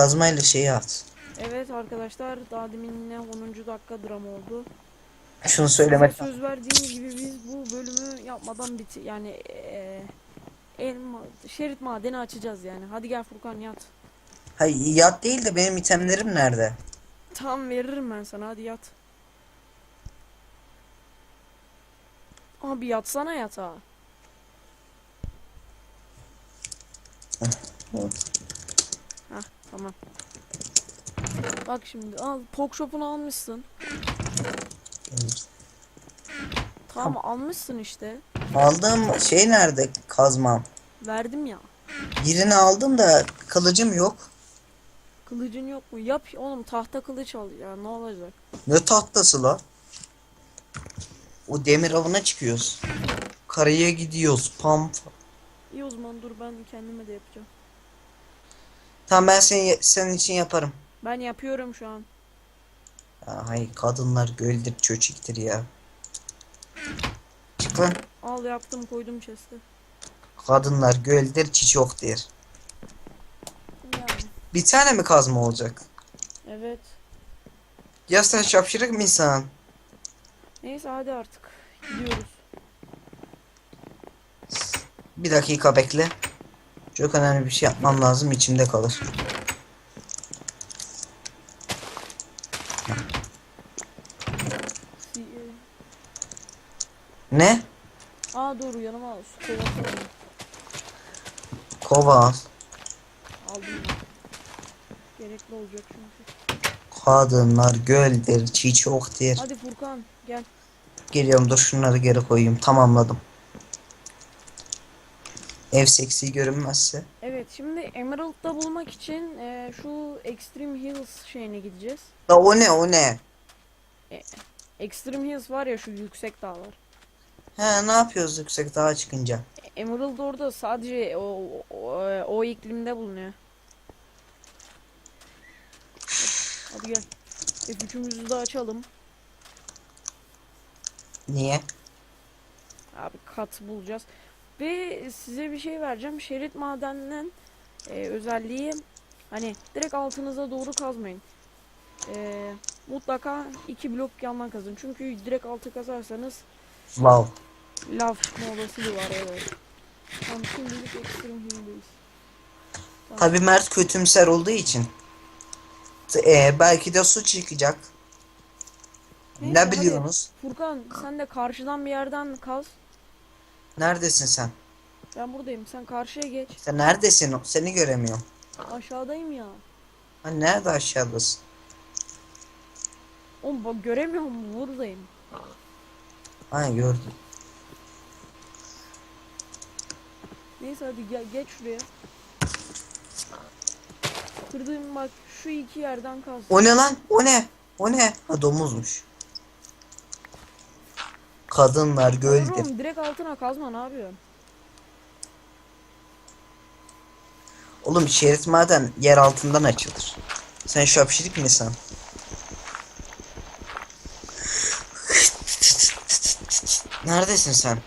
kazmayla şeyi at. Evet arkadaşlar daha deminle 10. dakika dram oldu. Şunu Size söylemek söz verdiğimiz gibi biz bu bölümü yapmadan biti yani eee el ma- şerit madeni açacağız yani. Hadi gel Furkan yat. Hayır yat değil de benim itemlerim nerede? Tam veririm ben sana hadi yat. Abi yatsana yatağa. Tamam. Bak şimdi al pok shop'unu almışsın. Tamam almışsın işte. Aldığım şey nerede kazmam? Verdim ya. Birini aldım da kılıcım yok. Kılıcın yok mu? Yap oğlum tahta kılıç al ya ne olacak? Ne tahtası la? O demir avına çıkıyoruz. Karaya gidiyoruz. Pam. İyi o zaman dur ben kendime de yapacağım. Tamam ben seni, senin için yaparım. Ben yapıyorum şu an. Ya, hayır kadınlar göldür çöçüktir ya. Çık lan. Al yaptım koydum chest'e. Kadınlar göldür çiçoktur. Yani Bir tane mi kazma olacak? evet. Ya sen şapşırık mı insan? Neyse hadi artık. Gidiyoruz. Bir dakika bekle. Çok önemli bir şey yapmam lazım içimde kalır. Ne? Aa doğru yanıma al. Kovası alayım. Kova al. Aldım. Gerekli olacak çünkü. Kadınlar göldür çiçoktur. Hadi Furkan gel. Geliyorum dur şunları geri koyayım. Tamamladım. Ev seksi görünmezse. Evet şimdi Emerald'da bulmak için e, şu Extreme Hills şeyine gideceğiz. Da o ne o ne? Extreme Hills var ya şu yüksek dağlar. He ne yapıyoruz yüksek dağa çıkınca? Emerald orada sadece o, o, o iklimde bulunuyor. Hadi gel. F3'ümüzü de açalım. Niye? Abi kat bulacağız. Ve size bir şey vereceğim. Şerit madeninin e, özelliği hani direkt altınıza doğru kazmayın. E, mutlaka iki blok yandan kazın. Çünkü direkt altı kazarsanız Lav. lav çıkma olasılığı var evet. Tamam şimdilik ekstrem hilldeyiz. Tamam. Tabi Mert kötümser olduğu için. Ee, belki de su çıkacak. Ne hadi. biliyorsunuz? Furkan sen de karşıdan bir yerden kaz. Neredesin sen? Ben buradayım. Sen karşıya geç. Sen neredesin? Seni göremiyorum. Aşağıdayım ya. Ha nerede aşağıdasın? Oğlum bak göremiyorum buradayım. Ha gördüm. Neyse hadi gel geç şuraya. Kırdığım bak şu iki yerden kaz. O ne lan? O ne? O ne? Ha domuzmuş. Kadınlar göldür. Oğlum direkt altına kazma ne yapıyorsun? Oğlum şerit maden yer altından açılır. Sen şapşirik misin? Neredesin sen?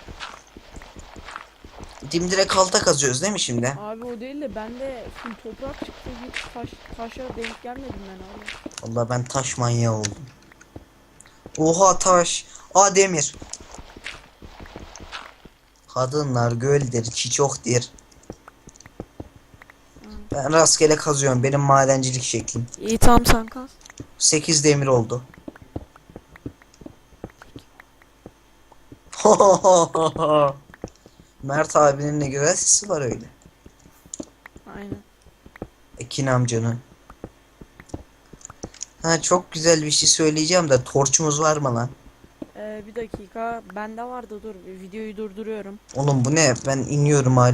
Dimdirek alta kazıyoruz değil mi şimdi? Abi o değil de bende full toprak çıktı hiç taş, taşa denk gelmedim ben abi. Vallahi ben taş manyağı oldum. Oha taş. Aa demir. Kadınlar göldür, çiçoktur. Ben rastgele kazıyorum. Benim madencilik şeklim. İyi tamam sen kaz. 8 demir oldu. Mert abinin ne güzel sesi var öyle. Aynen. Ekin amcanın. Ha çok güzel bir şey söyleyeceğim de torçumuz var mı lan? Dakika bende vardı dur videoyu durduruyorum. Oğlum bu ne? Ben iniyorum hala.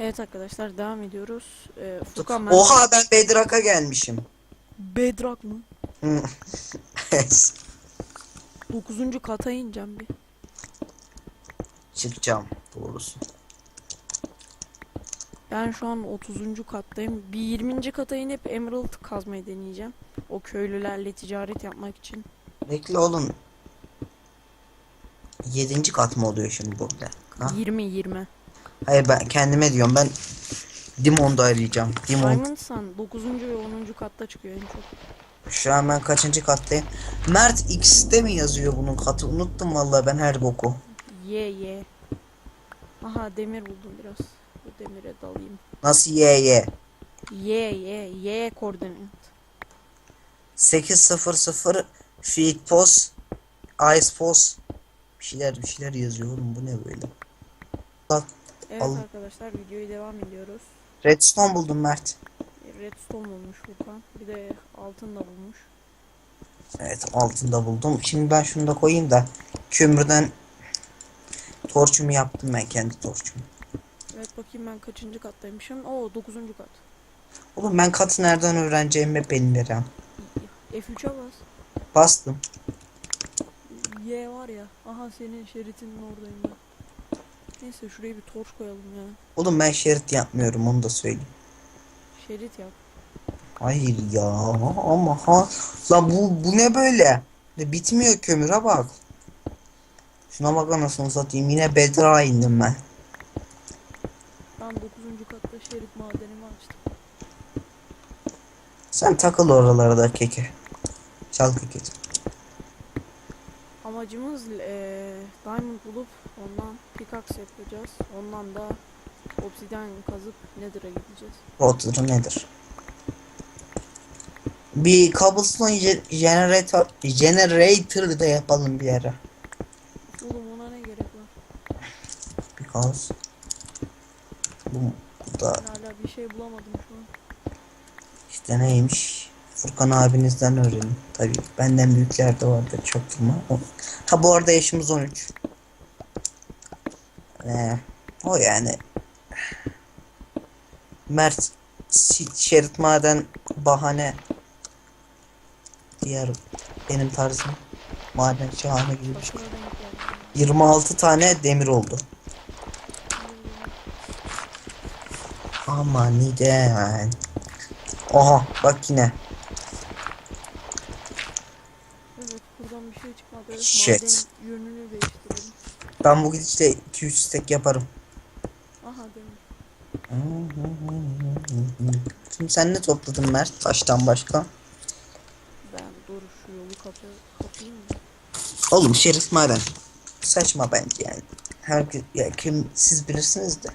Evet arkadaşlar devam ediyoruz. Ee, Furkan ben... Oha ben Bedrock'a gelmişim. Bedrock mı? 9. kata ineceğim bir. Çıkacağım doğrusu. Ben şu an 30. kattayım. Bir 20. kata inip Emerald kazmayı deneyeceğim. O köylülerle ticaret yapmak için. Bekle oğlum. 7. kat mı oluyor şimdi burada? Ha? 20 20. Hayır ben kendime diyorum ben Dimon'da arayacağım. Dimon. Diamond Sun 9. ve 10. katta çıkıyor en çok. Şu an ben kaçıncı kattayım? Mert X'te mi yazıyor bunun katı? Unuttum vallahi ben her boku. Ye ye. Aha demir buldum biraz. Bu demire dalayım. Nasıl ye ye? Ye ye ye koordinat. 800 feed post ice post bir şeyler bir şeyler yazıyor oğlum bu ne böyle? Bak Evet Al. arkadaşlar videoyu devam ediyoruz. redstone buldum Mert. Redstone bulmuş Furkan. Bir de altın da bulmuş. Evet altında buldum. Şimdi ben şunu da koyayım da kömürden torçumu yaptım ben kendi torçumu. Evet bakayım ben kaçıncı kattaymışım. Oo 9. kat. Oğlum ben katı nereden öğreneceğimi bilmiyorum. F3'e bas. Bastım. Y var ya. Aha senin şeritinin oradayım ben. Neyse şuraya bir torç koyalım ya. Oğlum ben şerit yapmıyorum onu da söyleyeyim. Şerit yap. Hayır ya ama ha la bu bu ne böyle? Ne bitmiyor kömüre bak. Şuna bak anasını satayım yine bedra indim ben. Ben 9. katta şerit madenimi açtım. Sen takıl oralarda keke. Çal keke. Amacımız eee diamond bulup ondan pickaxe yapacağız. Ondan da obsidian kazıp nether'a gideceğiz. Rotor nedir? Bir cobblestone ge- generator generator da yapalım bir ara. Oğlum ona ne gerek var? Because bu da Ben hala bir şey bulamadım şu an. işte neymiş? Furkan abinizden öğrenin. Tabii benden büyükler de vardır çok ama. Ha bu arada yaşımız 13. Ee, o yani. Mert şerit maden bahane diğer benim tarzım maden şahane gibi bir şey. 26 tane demir oldu. Ama neden? Aha bak yine. Evet buradan bir şey çıkmadı. Shit. Yönünü değiştirelim. Ben bu gidişle 2-3 stack yaparım. Aha demir. Şimdi sen ne topladın Mert? Taştan başka. Ben dur şu yolu kapı kapayım mı? Oğlum şerif maden. Saçma bence yani. Her ya kim siz bilirsiniz de.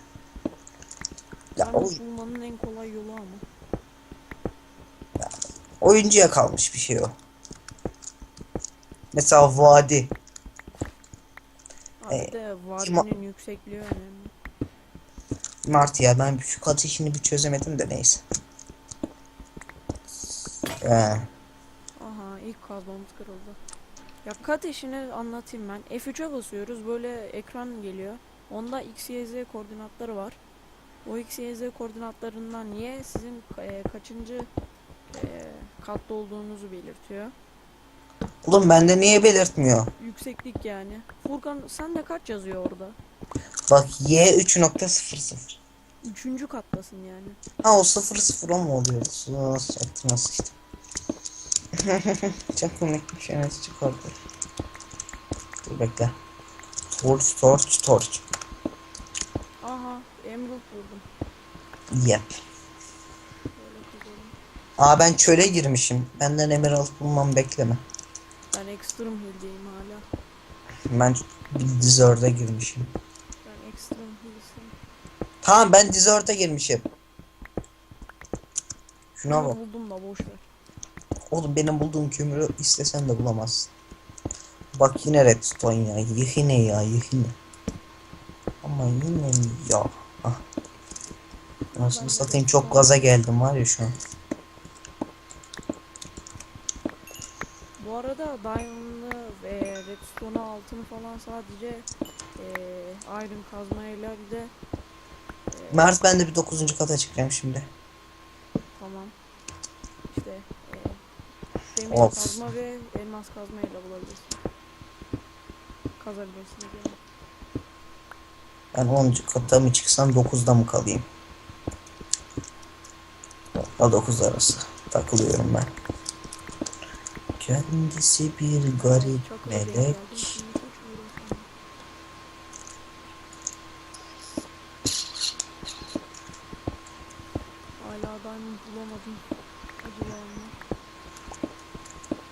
Ya Ben o, bulmanın en kolay yolu ama. oyuncuya kalmış bir şey o. Mesela vadi. Ha, Ee, de vadinin yüksekliği önemli. Mart ya ben şu kat işini bir çözemedim de neyse. Ee, Aha ilk kazmamız kırıldı. Ya kat işini anlatayım ben. F3'e basıyoruz böyle ekran geliyor. Onda x, y, z koordinatları var. O x, y, z koordinatlarından y sizin e, kaçıncı e, katta olduğunuzu belirtiyor. Oğlum bende niye belirtmiyor? Yükseklik yani. Furkan sen de kaç yazıyor orada? Bak y 3.00. Üçüncü kattasın yani. Ha o 00 o mu oluyor? Nasıl çaktı nasıl işte. Çok komikmiş evet çıkardı. Dur bekle. Torch torch torch. Aha emerald buldum. Yep. Aa ben çöle girmişim. Benden emerald bulmam bekleme. Extreme hill'deyim hala. Ben dizörde girmişim. Ben extreme hill'deyim. Tamam ben dizörde girmişim. Şuna bak. buldum da boş ver. Oğlum benim bulduğum kömürü istesen de bulamazsın. Bak yine redstone ya. Yine ya yine. Ama yine ya? Ah. Nasıl satayım çok gaza geldim var ya şu an. Arada Diamond'ı ve Redstone'u altını falan sadece eee Iron kazmayla bir de eee, Mert ben de bir 9. kata çıkacağım şimdi. tamam işte eee demir Of. kazma ve elmas kazmayla bulabilirsin. Kazabilirsin yani. Ben 10. kata mı çıksam 9'da mı kalayım? O 9 arası takılıyorum ben. Kendisi bir garip Çok melek. hiç uğraşamam. Bulamadım.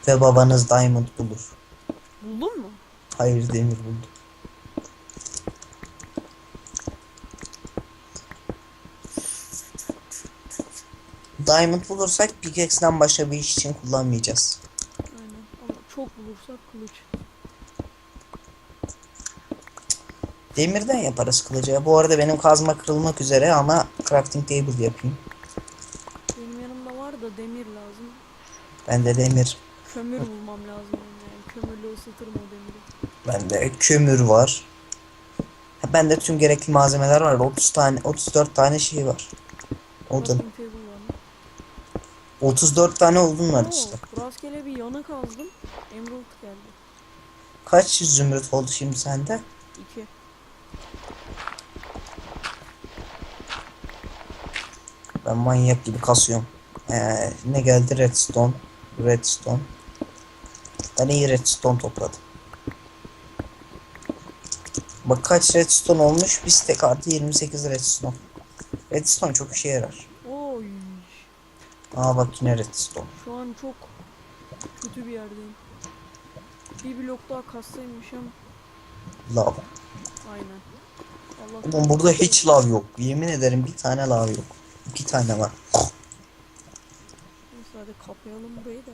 Ve babanız diamond bulur. Buldun mu? Hayır demir buldu. Diamond bulursak pickaxe'den başka bir iş için kullanmayacağız. Çok bulursak kılıç. Demirden yaparız kılıcı. Bu arada benim kazma kırılmak üzere ama crafting table yapayım. Benim yanımda var da demir lazım. Ben de demir, Kömür bulmam lazım yani. Kömürle ısıtırım o demiri. bende kömür var. Ha, bende tüm gerekli malzemeler var. 30 tane, 34 tane şey var. Odun. Crafting table var mı? 34 tane odun var işte. Rastgele bir yanı kazdım. Emerald geldi. Kaç zümrüt oldu şimdi sende? İki. Ben manyak gibi kasıyorum. Ee, ne geldi? Redstone. Redstone. Ben iyi redstone topladım. Bak kaç redstone olmuş? Bir stack artı 28 redstone. Redstone çok işe yarar. Aa bak yine redstone. Şu an çok kötü bir yerdeyim. Bir blok daha kassaymışım. Lav. Aynen. Allah Oğlum burada hiç lav yok. Yemin ederim bir tane lav yok. İki tane var. Neyse hadi kapayalım burayı da.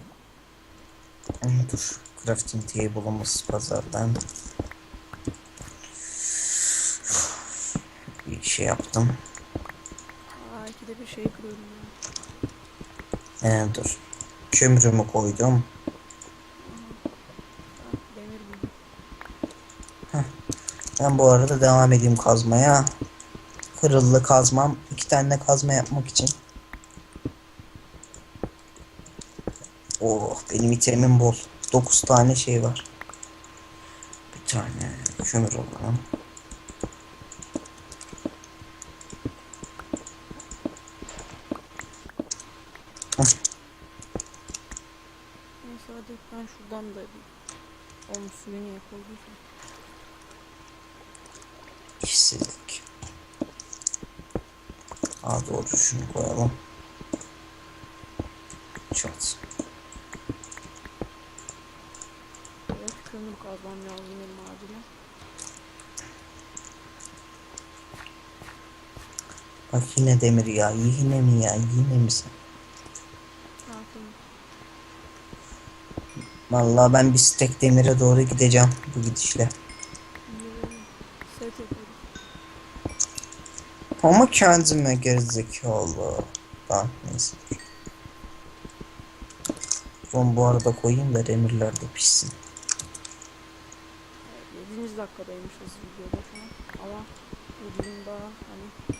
Dur. Crafting table'ımız pazardan. Bir şey yaptım. Aa ikide bir şey kırıyorum ya. Ee, dur. Kömürümü koydum. Buldum. Ben bu arada devam edeyim kazmaya. Kırıllı kazmam. iki tane kazma yapmak için. Oh benim itemim bol. 9 tane şey var. Bir tane kömür alalım. Neyse hadi ben şuradan da bir onun suyu niye. İşsizlik. Aa doğru şunu koyalım. Çat. Evet kömür kazmam lazım benim acilen. Bak yine demir ya. Yine mi ya? Yine mi sen? Ha kömür. Vallahi ben bir stek demire doğru gideceğim bu gidişle. Ama kendime gerizekalı. Tamam neyse. Son bu arada koyayım da demirler de pişsin. Evet, 7. dakikadaymışız videoda şu an. Ama videonun daha hani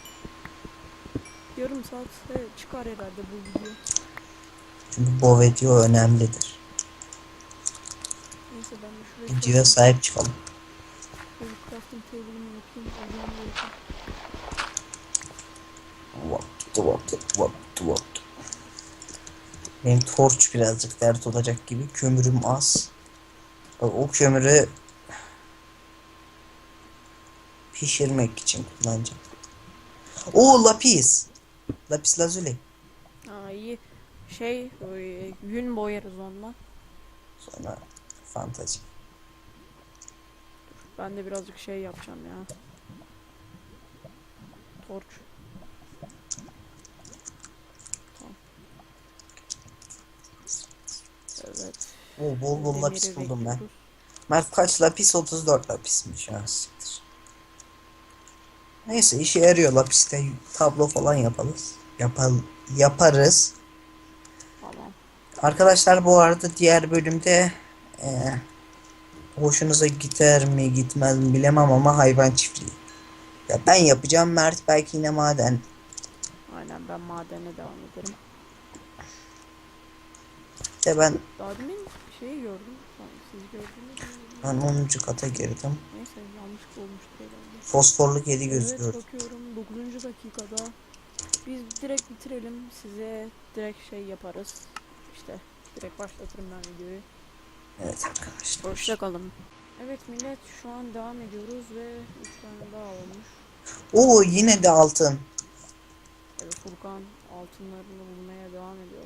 yarım saat çıkar herhalde bu video. Çünkü bu video önemlidir. Neyse ben de şuraya Videoya sahip çıkalım. şöyle crafting table'ımı yapayım. Ocağımı yapayım. Benim torç birazcık dert olacak gibi. Kömürüm az. O kömürü pişirmek için kullanacağım. Oo lapis. Lapis lazuli. Ha iyi. Şey yün boyarız onunla. Sonra fantazi. Ben de birazcık şey yapacağım ya. Torç. Tamam. Evet. Oo bol bol lapis buldum ben. Mert kaç lapis? 34 lapismiş ya siktir. Neyse işe yarıyor lapiste tablo falan yaparız. Yapal yaparız. Tamam. Arkadaşlar bu arada diğer bölümde eee hoşunuza gider mi gitmez mi bilemem ama hayvan çiftliği. Ya ben yapacağım Mert belki yine maden. Aynen ben madene devam ederim. De ben Daha demin şeyi gördüm. Siz gördünüz mü? ben 10. kata girdim. Neyse yanlışlıkla olmuştur herhalde. Fosforlu kedi Evet gözüküyor. bakıyorum 9. dakikada. Biz direkt bitirelim. Size direkt şey yaparız. İşte direkt başlatırım ben videoyu. Evet arkadaşlar. Hoşçakalın. Evet millet şu an devam ediyoruz ve 3 tane daha olmuş. Oo yine de altın. Evet Furkan altınlarını bulmaya devam ediyor.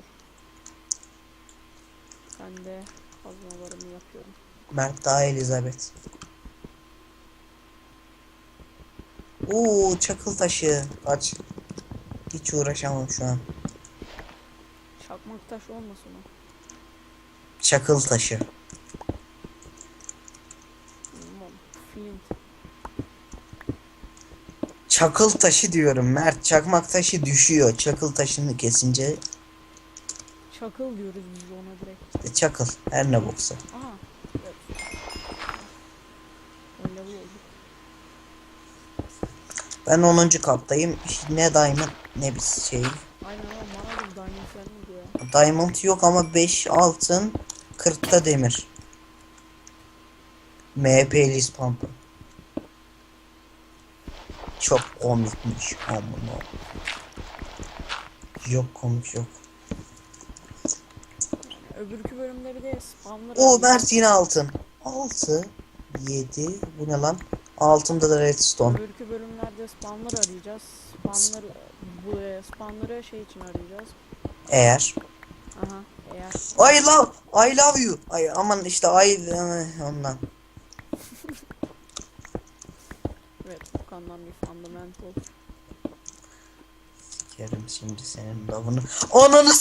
Ben de kazmalarımı yapıyorum. Mert daha Elizabeth. Oo çakıl taşı. Aç. Hiç uğraşamam şu an. Çakmak taş olmasın o. Çakıl taşı. Çakıl taşı diyorum Mert. Çakmak taşı düşüyor. Çakıl taşını kesince Çakıl diyoruz biz ona direkt. işte çakıl. Her ne boksa. Aha. Evet. Ben 10. kaptayım. Ne diamond ne bir şey. Aynen ama diamond ya. Diamond yok ama 5 altın 40'ta demir. MP Lis Pump'ı. Çok komikmiş amına. Yok komik yok. Öbürkü bölümde bir de spamlar O. Mert yine altın. 6 7 bu ne lan? Altında da redstone. Öbürkü bölümlerde spamlar arayacağız. Spamlar bu e, spamları şey için arayacağız. Eğer. Aha I love I love you. Ay aman işte I ondan. evet Furkan'dan bir fundamental. Sikerim şimdi senin lavını. Ananı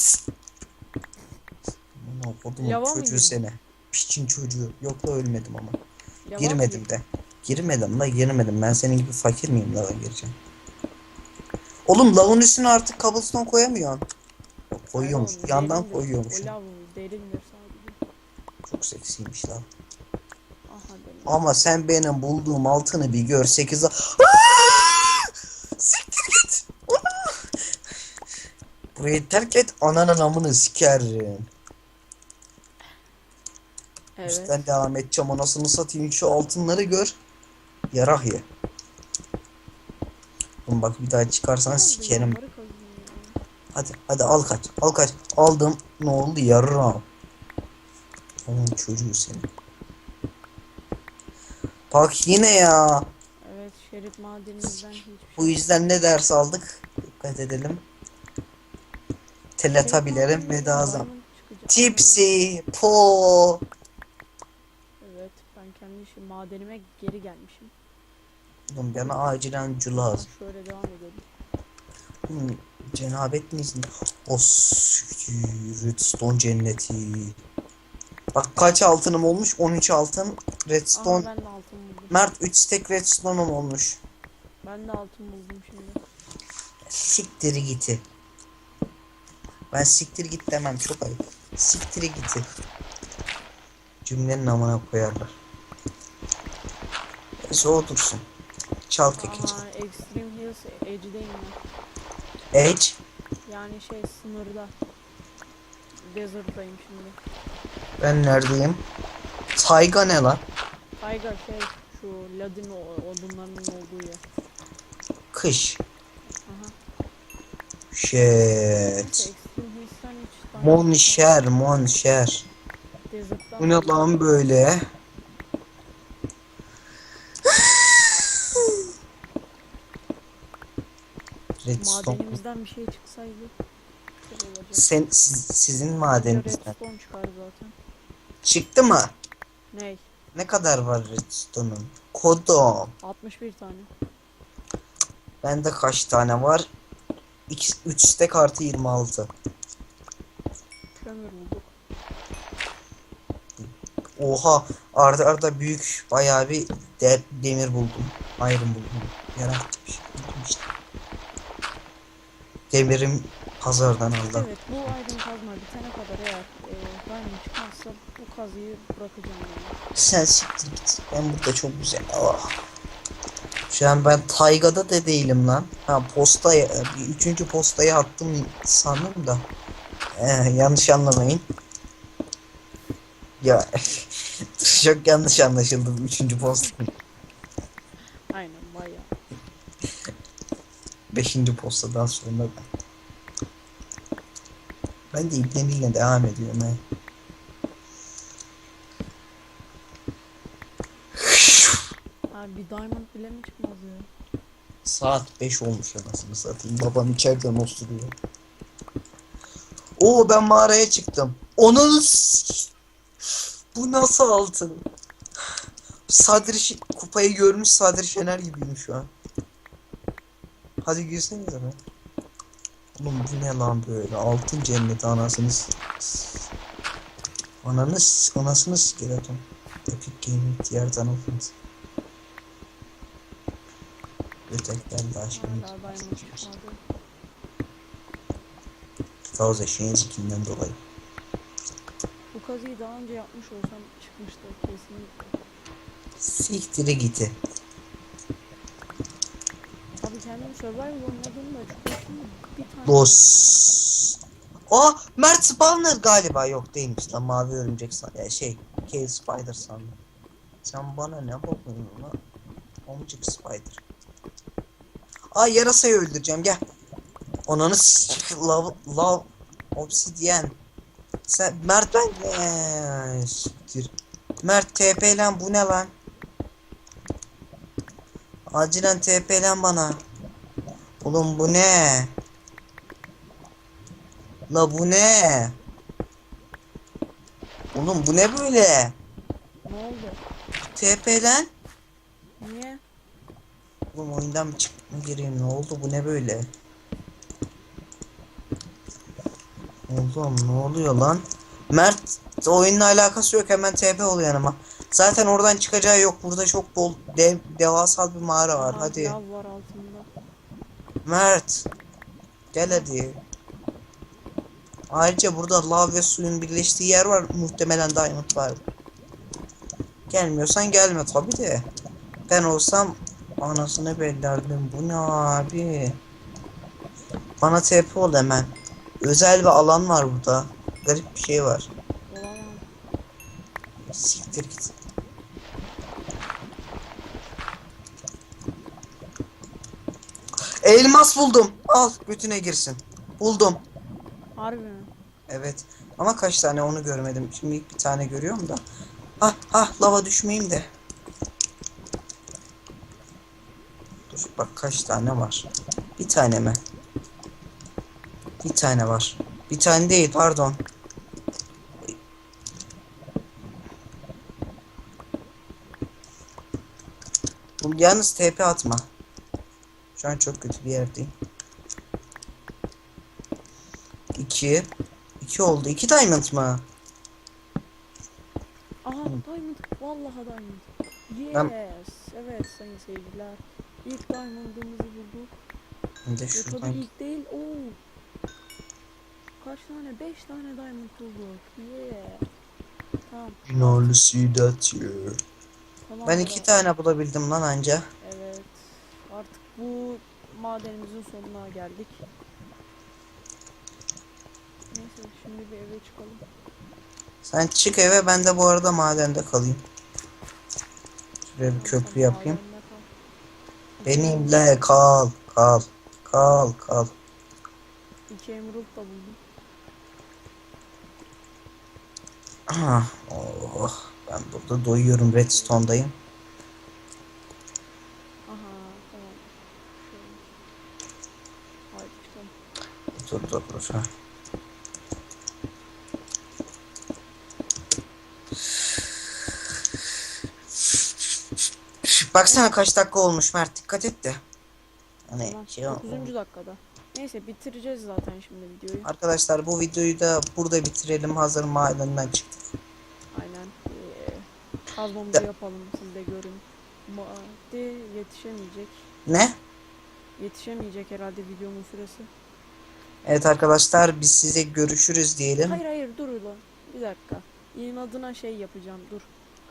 Aman okudum çocuğu girdin? seni. Piçin çocuğu. Yok da ölmedim ama. Yalan girmedim mı? de. Girmedim la girmedim. Ben senin gibi fakir miyim lava gireceğim. Oğlum lavın üstüne artık cobblestone koyamıyorsun. Koyuyormuş. Oğlum, Yandan koyuyormuş. O lav derindir sadece. Çok seksiymiş lan. Aha. Ama sen benim bulduğum altını bir gör 8 Siktir git. Burayı terk et ananın amını sikerim. Evet. Üstten devam edeceğim anasını satayım şu altınları gör. Yarah ye. Oğlum bak bir daha çıkarsan sikerim. Hadi hadi al kaç al kaç. Aldım ne oldu yarram. Onun çocuğu seni. Bak yine ya. Evet şerit madenimizden hiçbir şey. Bu yüzden ne ders aldık? Dikkat edelim. Teletabilerin Şerit ve daha çıkacak. Tipsy, po. Evet ben kendi işim madenime geri gelmişim. Oğlum bana acilen cu lazım. Şöyle devam edelim. Hmm, cenabet miyiz? O redstone cenneti. Bak kaç altınım olmuş? 13 altın. Aha Redstone. ben de altın buldum. Mert 3 stack redstone'um olmuş. Ben de altın buldum şimdi. Siktir giti. Ben siktir git demem çok ayıp. Siktir giti. Cümlenin amına koyarlar. Neyse o dursun. Çal kekici. Aha Extreme Hills Edge'deyim ben. Edge. Yani şey sınırda. Desert'dayım şimdi. Ben neredeyim? Tayga ne lan? Tayga şey şu ladin odunlarının olduğu yer. Kış. Aha. Shit. Monşer, monşer. Bu ne lan böyle? Redstone. Madenimizden bir şey çıksaydı. Sen, siz- sizin madeninizden. Redstone çıkar zaten. Çıktı mı? Ney? Ne kadar var redstone'un? Kodum. 61 tane. Bende kaç tane var? 3 stack artı 26. Kömür bulduk. Oha arda arda büyük bayağı bir de- demir buldum. Iron buldum. Yarattım şey. Demirim pazardan aldım. Evet bu aydın kazma bitene kadar eğer e, diamond çıkmazsa bu kazıyı bırakacağım yani. Sen siktir git. Ben burada çok güzel. Ah. Şu an ben Tayga'da da değilim lan. Ha postaya, bir üçüncü postayı attım sandım da. Eh, yanlış anlamayın. Ya çok yanlış anlaşıldı bu üçüncü post. 5. postadan sonra ben. Ben de iplemiyle devam ediyorum he. Abi bir diamond bile mi çıkmaz ya? Saat 5 olmuş anasını satayım. Babam içeriden osturuyor. Oo ben mağaraya çıktım. Onun bu nasıl altın? Sadri kupayı görmüş Sadri Şener gibiyim şu an. Hadi gülsenize be. Oğlum bu ne lan böyle? Altın cenneti anasını s- s- Ananı s- anasını skeleton. Epic Gaming diğer tanıtımız. Ötekten de çıkmadı. Kavuz eşeğin zikinden dolayı. Bu kazıyı daha önce yapmış olsam çıkmıştı kesinlikle. Siktire giti. Abi kendim survival oynadığımda bir tane Los. Aa Mert Spawner galiba yok değilmiş lan mavi örümcek san ya şey Cave Spider sandım. Sen bana ne bakıyorsun lan? Omcik Spider. Aa yarasayı öldüreceğim gel. Onanı love love obsidian. Sen Mert ben siktir. Mert TP lan bu ne lan? Acilen TP lan bana. Oğlum bu ne? La bu ne? Oğlum bu ne böyle? Ne oldu? TP lan. Niye? Oğlum oyundan mı gireyim ne oldu bu ne böyle? Oğlum ne oluyor lan? Mert oyunla alakası yok hemen TP oluyor yanıma. Zaten oradan çıkacağı yok. Burada çok bol dev, devasal bir mağara var. Aa, Hadi. Lav var altında. Mert. Gel hadi. Ayrıca burada lav ve suyun birleştiği yer var. Muhtemelen diamond var. Gelmiyorsan gelme tabi de. Ben olsam anasını bellerdim. Bu ne abi? Bana TP ol hemen. Özel bir alan var burada. Garip bir şey var. Siktir git. Elmas buldum. Al götüne girsin. Buldum. Harbi mi? Evet. Ama kaç tane onu görmedim. Şimdi ilk bir tane görüyorum da. Ah ah lava düşmeyeyim de. Dur bak kaç tane var. Bir tane mi? Bir tane var. Bir tane değil pardon. Yalnız TP atma. Şu an çok kötü bir yerdeyim. İki. İki oldu. İki diamond mı? Aha diamond. Vallahi diamond. Yes. Ben- Evet sayın seyirciler. İlk diamond'ımızı bulduk. Bir de tabii şuradan. ilk değil. Oo. Kaç tane? 5 tane diamond bulduk. Yeah. Tamam. You know see that you. Tamam. Ben iki tane bulabildim lan anca. Bu madenimizin sonuna geldik. Neyse şimdi bir eve çıkalım. Sen çık eve ben de bu arada madende kalayım. Şuraya bir köprü yapayım. Benimle kal. Kal. Kal kal. İki emerald da buldum. Ah, oh, ben burada doyuyorum redstone'dayım. Aha tamam. Şöyle. Haydi dur. ha. Baksana kaç dakika olmuş Mert dikkat et de. Hani Tamam. şey 9. dakikada. Neyse bitireceğiz zaten şimdi videoyu. Arkadaşlar bu videoyu da burada bitirelim. Hazır madenden çıktık. Aynen. Ee, kazmamızı De- yapalım siz de görün. Madde yetişemeyecek. Ne? Yetişemeyecek herhalde videomun süresi. Evet arkadaşlar biz size görüşürüz diyelim. Hayır hayır dur ulan. Bir dakika. İnadına şey yapacağım dur.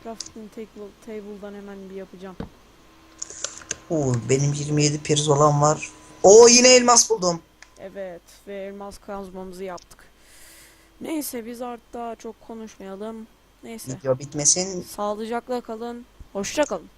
Crafting table, table'dan hemen bir yapacağım. Oo, benim 27 pirzolam var. Oo yine elmas buldum. Evet ve elmas kazmamızı yaptık. Neyse biz artık daha çok konuşmayalım. Neyse. Video bitmesin. Sağlıcakla kalın. Hoşça kalın.